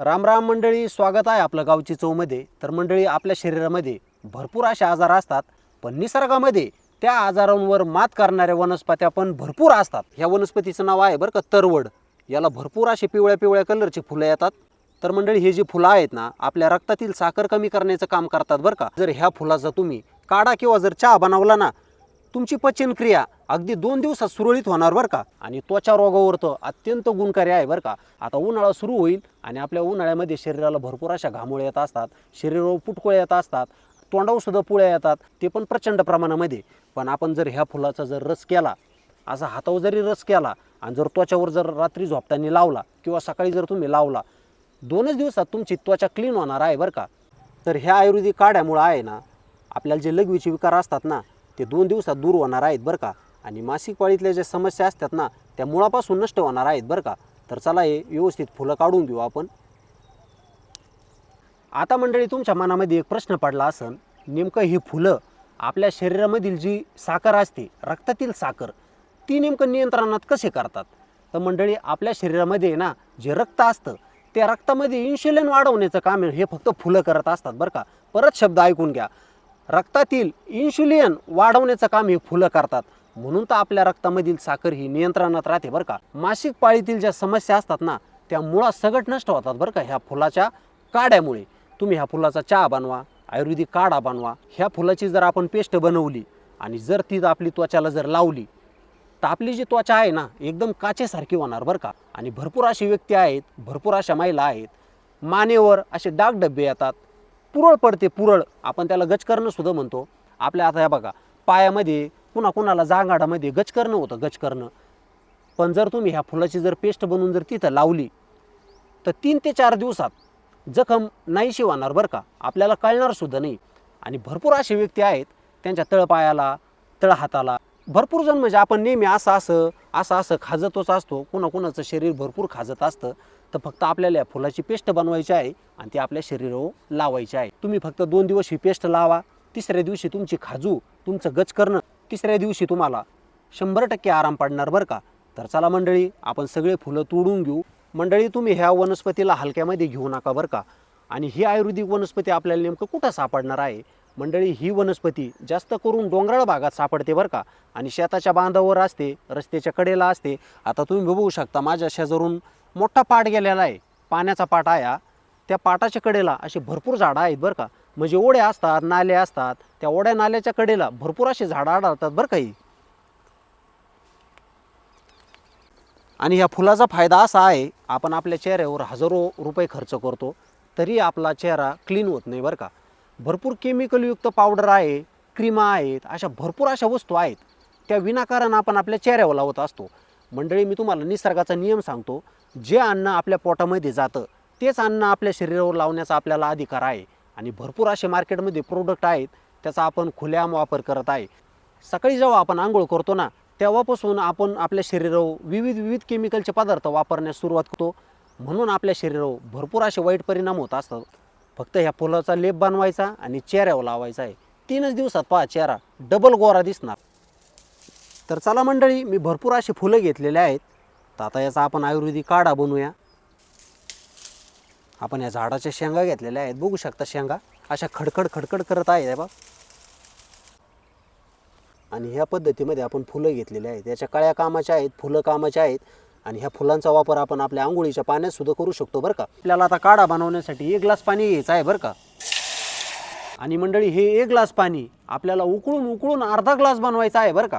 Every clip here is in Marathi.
राम राम मंडळी स्वागत आहे आपलं गावची चौमध्ये. तर मंडळी आपल्या शरीरामध्ये भरपूर असे आजार असतात पण निसर्गामध्ये त्या आजारांवर मात करणाऱ्या वनस्पत्या पण भरपूर असतात. ह्या वनस्पतीचं नाव आहे बरं का तरवड. याला भरपूर असे पिवळ्या पिवळ्या कलरची फुलं येतात. तर मंडळी हे जी फुलं आहेत ना आपल्या रक्तातील साखर कमी करण्याचं काम करतात बरं का. जर ह्या फुलाचा तुम्ही काढा किंवा जर चहा बनवला ना तुमची पचनक्रिया अगदी दोन दिवसात सुरळीत होणार बरं का? आणि त्वचा रोगावर तर अत्यंत गुणकारी आहे बरं का? आता उन्हाळा सुरू होईल आणि आपल्या उन्हाळ्यामध्ये शरीराला भरपूर अशा घामोळ्या येत असतात शरीरावर पुटकोळ्या येत असतात तोंडावर सुद्धा पुळ्या येतात ते पण प्रचंड प्रमाणामध्ये. पण आपण जर ह्या फुलाचा जर रस केला असा हातावर जरी रस केला आणि जर त्वचावर जर रात्री झोपताना लावला किंवा सकाळी जर तुम्ही लावला दोनच दिवसात तुमची त्वचा क्लीन होणार आहे बरं का? तर ह्या आयुर्वेदिक काढ्यामुळं आहे ना आपल्याला जे लघवीचे विकार असतात ना ते दोन दिवसात दूर होणार आहेत बरं का. आणि मासिक पाळीतल्या ज्या समस्या असतात ना त्या मुळापासून नष्ट होणार आहेत बरं का. तर चला हे व्यवस्थित फुलं काढून घेऊ आपण. आता मंडळी तुमच्या मनामध्ये एक प्रश्न पडला असन नेमकं ही फुलं आपल्या शरीरामधील जी साखर असते रक्तातील साखर ती नेमकं नियंत्रणात कसे करतात? तर मंडळी आपल्या शरीरामध्ये ना जे रक्त असतं त्या रक्तामध्ये इन्शुलिन वाढवण्याचं काम आहे हे फक्त फुलं करत असतात बरं का. परत शब्द ऐकून घ्या. रक्तातील इन्शुलियन वाढवण्याचं काम हे फुलं करतात. म्हणून तर आपल्या रक्तामधील साखर ही नियंत्रणात राहते बरं का. मासिक पाळीतील ज्या समस्या असतात ना त्या मुळासगट नष्ट होतात बरं का ह्या फुलाच्या काड्यामुळे. तुम्ही ह्या फुलाचा चहा बनवा आयुर्वेदिक काढा बनवा. ह्या फुलाची जर आपण पेस्ट बनवली आणि जर ती आपली त्वचाला जर लावली तर आपली जी त्वचा आहे ना एकदम काचेसारखी होणार बरं का. आणि भरपूर अशी व्यक्ती आहेत भरपूर अशा महिला आहेत मानेवर असे डाग डब्बे येतात. पुरळ पडते पुरळ. आपण त्याला गचकरणं सुद्धा म्हणतो. आपल्या आता हे बघा पायामध्ये पुन्हा कुणाला जांगाडामध्ये गचकरणं होतं गचकरणं पण जर तुम्ही ह्या फुलाची जर पेस्ट बनवून जर तिथं लावली तर तीन ते चार दिवसात जखम नाहीशी होणार बरं का. आपल्याला कळणार सुद्धा नाही. आणि भरपूर असे व्यक्ती आहेत त्यांच्या तळपायाला तळहाताला. भरपूर जण म्हणजे आपण नेहमी असं असं असं असं खाजतच असतो. कुणाकुणाचं शरीर भरपूर खाजत असतं. तर फक्त आपल्याला या फुलाची पेस्ट बनवायची आहे आणि ती आपल्या शरीरावर लावायची आहे. तुम्ही फक्त दोन दिवस ही पेस्ट लावा. तिसऱ्या दिवशी तुमची खाजू तुमचं गच करणं. तिसऱ्या दिवशी तुम्हाला शंभर टक्के आराम पडणार बरं का? तर चला मंडळी आपण सगळे फुलं तोडून घेऊ. मंडळी तुम्ही ह्या वनस्पतीला हलक्यामध्ये घेऊ नका बरं का? आणि ही आयुर्वेदिक वनस्पती आपल्याला नेमकं कुठं सापडणार आहे? मंडळी ही वनस्पती जास्त करून डोंगराळ भागात सापडते बरं का. आणि शेताच्या बांधावर असते रस्त्याच्या कडेला असते. आता तुम्ही बघू शकता माझ्या शेजारून मोठा पाट गेलेला आहे. पाण्याचा पाट आहे हा. त्या पाटाच्या कडेला असे भरपूर झाडं आहेत बरं का. म्हणजे ओढे असतात नाले असतात. त्या ओढ्या नाल्याच्या कडेला भरपूर असे झाडं आढळतात बरं का ही. आणि ह्या फुलाचा फायदा असा आहे आपण आपल्या चेहऱ्यावर हजारो रुपये खर्च करतो तरी आपला चेहरा क्लीन होत नाही बरं का. भरपूर केमिकलयुक्त पावडर आहे क्रीमा आहेत अशा भरपूर अशा वस्तू आहेत त्या विनाकारण आपण आपल्या चेहऱ्यावर लावत असतो. मंडळी मी तुम्हाला निसर्गाचा नियम सांगतो जे अन्न आपल्या पोटामध्ये जातं तेच अन्न आपल्या शरीरावर लावण्याचा आपल्याला अधिकार आहे. आणि भरपूर असे मार्केटमध्ये प्रोडक्ट आहेत त्याचा आपण खुल्याम वापर करत आहे. सकाळी जेव्हा आपण आंघोळ करतो ना तेव्हापासून आपण आपल्या शरीरावर विविध विविध केमिकलचे पदार्थ वापरण्यास सुरुवात करतो. म्हणून आपल्या शरीरावर भरपूर असे वाईट परिणाम होत असतात. फक्त ह्या फुलाचा लेप बनवायचा आणि चेहऱ्यावर लावायचा आहे. तीनच दिवसात पहा चेहरा डबल गोरा दिसणार. तर चला मंडळी मी भरपूर अशी फुलं घेतलेले आहेत. तर आता याचा आपण आयुर्वेदिक काढा बनवूया. आपण या झाडाच्या शेंगा घेतलेल्या आहेत. बघू शकता शेंगा. अशा खडखड खडखड करत आहेत बा आणि ह्या पद्धतीमध्ये आपण फुलं घेतलेली आहेत. याच्या कळ्या कामाच्या आहेत फुलं कामाच्या आहेत. आणि ह्या फुलांचा वापर आपण आपल्या आंघोळीच्या पाण्यात सुद्धा करू शकतो बरं का. आपल्याला आता काढा बनवण्यासाठी एक ग्लास पाणी घ्यायचं आहे बरं का. आणि मंडळी हे एक ग्लास पाणी आपल्याला उकळून उकळून अर्धा ग्लास बनवायचा आहे बरं का.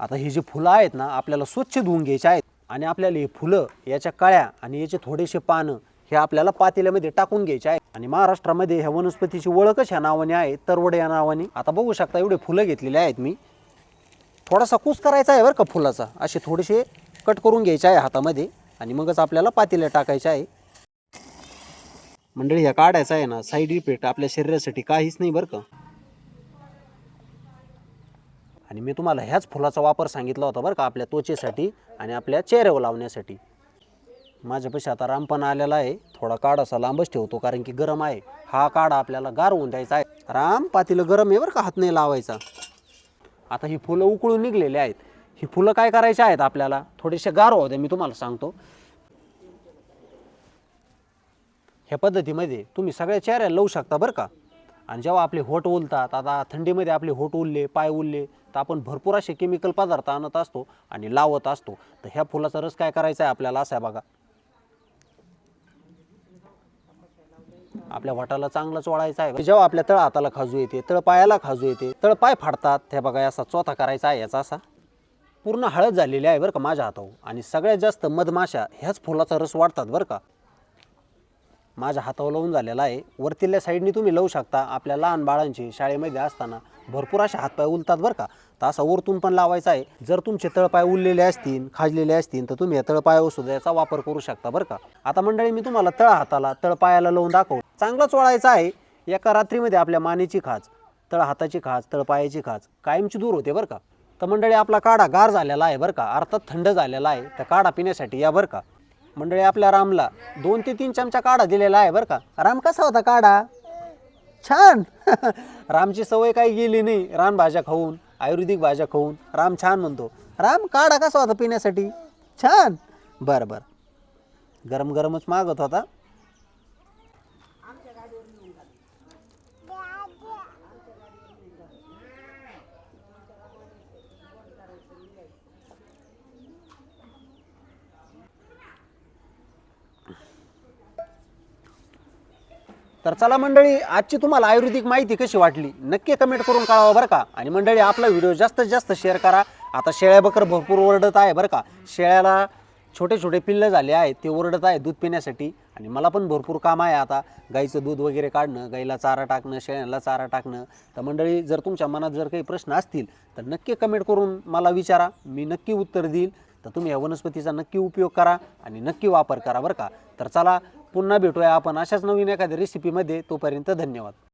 आता ही जी फुलं आहेत ना आपल्याला स्वच्छ धुवून घ्यायचे आहेत. आणि आपल्याला हे फुलं याच्या कळ्या आणि याचे थोडेसे पानं हे आपल्याला पातेल्यामध्ये टाकून घ्यायचे आहे आणि महाराष्ट्रामध्ये ह्या वनस्पतीची ओळखच ह्या नावाने आहे तरवड या नावाने. आता बघू शकता एवढे फुलं घेतलेले आहेत मी. थोडासा कूस करायचा आहे बरं का फुलाचा. असे थोडेसे कट करून घ्यायचा आहे हातामध्ये आणि मगच आपल्याला पातेल्या टाकायचं आहे. मंडळी ह्या काढायचा आहे ना साईड इफेक्ट आपल्या शरीरासाठी काहीच नाही बरं का. आणि मी तुम्हाला ह्याच फुलाचा वापर सांगितला होता बरं का आपल्या त्वचेसाठी आणि आपल्या चेहऱ्यावर लावण्यासाठी. माझ्यापाशी आता रामपणा आलेला आहे थोडा काढ असा लांबच ठेवतो कारण की गरम आहे. हा काढा आपल्याला गार होऊन द्यायचा आहे. राम पातीला गरम आहे बरं का हात नाही लावायचा. आता ही फुलं उकळून निघलेली आहेत. ही फुलं काय करायची आहेत आपल्याला? थोडेसे गार होते मी तुम्हाला सांगतो. ह्या पद्धतीमध्ये तुम्ही सगळ्या चेहऱ्याला लावू शकता बरं का? आणि जेव्हा आपले होट उलतात आता थंडीमध्ये आपले होट उरले पाय उरले तर आपण भरपूर असे केमिकल पदार्थ आणत असतो आणि लावत असतो. तर ह्या फुलाचा रस काय करायचा आहे आपल्याला असा आहे बघा. आपल्या वाटाला चांगलंच वळायचं आहे. जेव्हा आपल्या तळ हाताला खाजू येते तळ पायाला खाजू येते तळ पाय फाडतात ते बघा असा चोथा करायचा आहे याचा असा. पूर्ण हळद झालेली आहे बरं का माझ्या हातावर. आणि सगळ्यात जास्त मधमाशा ह्याच फुलाचा रस वाढतात बरं का. माझ्या हातावर लावून झालेला आहे. वरतील्या साईडनी तुम्ही लावू शकता. आपल्या लहान बाळांची शाळेमध्ये असताना भरपूर असे हातपाय उलतात बरं का. तर असा वरतून पण लावायचा आहे. जर तुमचे तळपाय उरलेले असतील खाजलेले असतील तर तुम्ही या तळपायावर सुद्धा याचा वापर करू शकता बरं का. आता मंडळी मी तुम्हाला तळ हाताला तळपायाला लावून दाखवू चांगलाच वळायचा आहे. एका रात्रीमध्ये आपल्या मानेची खाज तळ हाताची खाज तळपायाची खाज कायमची दूर होते बरं का. तर मंडळी आपला काढा गार झालेला आहे बरं का. अर्थात थंड झालेला आहे. तर काढा पिण्यासाठी या बरं का. मंडळी आपल्या रामला दोन ते तीन चमचा काढा दिलेला आहे बरं का. राम कसा होता काढा? छान. रामची सवय काही गेली नाही. रान भाज्या खाऊन आयुर्वेदिक भाज्या खाऊन राम छान म्हणतो. राम काढा कसा होता पिण्यासाठी? छान. बरं बरं. गरम गरमच मागत होता. तर चला मंडळी आजची तुम्हाला आयुर्वेदिक माहिती कशी वाटली नक्की कमेंट करून कळावं बरं का. आणि मंडळी आपला व्हिडिओ जास्तीत जास्त शेअर करा. आता शेळ्या बकर भरपूर ओरडत आहे बरं का. शेळ्याला छोटे छोटे पिल्लं झाले आहेत ते ओरडत आहे दूध पिण्यासाठी. आणि मला पण भरपूर काम आहे आता गाईचं दूध वगैरे काढणं गाईला चारा टाकणं शेळ्यांना चारा टाकणं. तर मंडळी जर तुमच्या मनात जर काही प्रश्न असतील तर नक्की कमेंट करून मला विचारा. मी नक्की उत्तर देईल. तर तुम्ही या वनस्पतीचा नक्की उपयोग करा आणि नक्की वापर करा बरं का. तर चला पुन्हा भेटूया आपण अशाच नवीन एखाद्या रेसिपीमध्ये तोपर्यंत धन्यवाद.